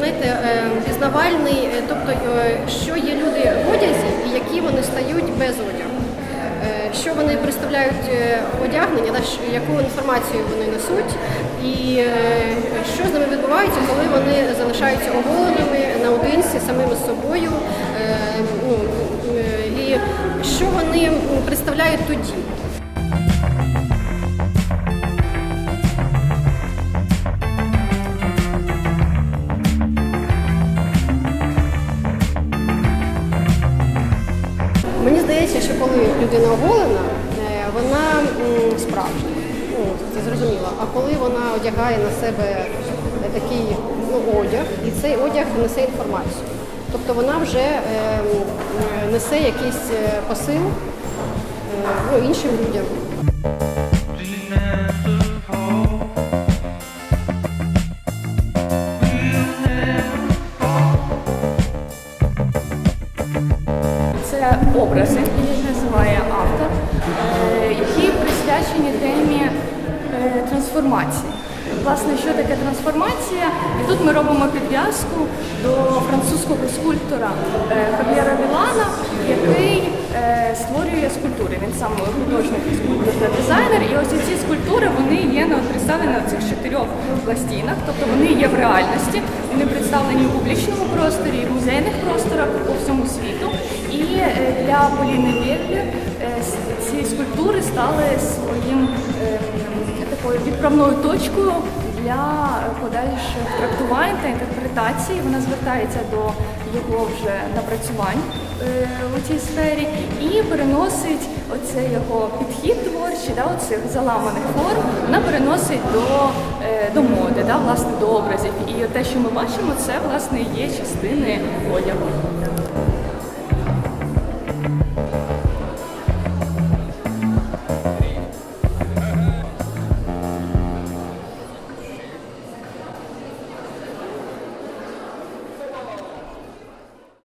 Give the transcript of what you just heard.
знаєте, пізнавальний, е, тобто е, що є люди в одязі і які вони стають без одягу. Е, що вони представляють одягнення, яку інформацію вони несуть, і що з ними відбувається, коли вони залишаються оголеними наодинці самими собою, ну, і що вони представляють тоді. Здається, що коли людина оголена, е, вона справжня. Ну, це зрозуміло. А коли вона одягає на себе такий ну, одяг, і цей одяг несе інформацію. Тобто вона вже е, несе якийсь е, посил е, ну, іншим людям. Це образи, які називає автор, е, які присвячені темі е, трансформації. Власне, що таке трансформація? І тут ми робимо підв'язку до французького скульптора е, Хав'єра Вілана, який створює скульптури. Він сам художник, скульптор та дизайнер. І ось ці скульптури вони є представлені на цих чотирьох пластинах, тобто вони є в реальності, вони представлені у публічному просторі, в музейних просторах по всьому світу. І е, для Поліни Вєглі е, ці скульптури стали своїм е, такою відправною точкою для подальших трактувань та інтерпретацій. Вона звертається до його вже напрацювань е, у цій сфері і переносить оцей його підхід творчий, да, оцих заламаних форм, вона переносить до, е, до моди, да, власне, до образів. І те, що ми бачимо, це власне є частини одягу.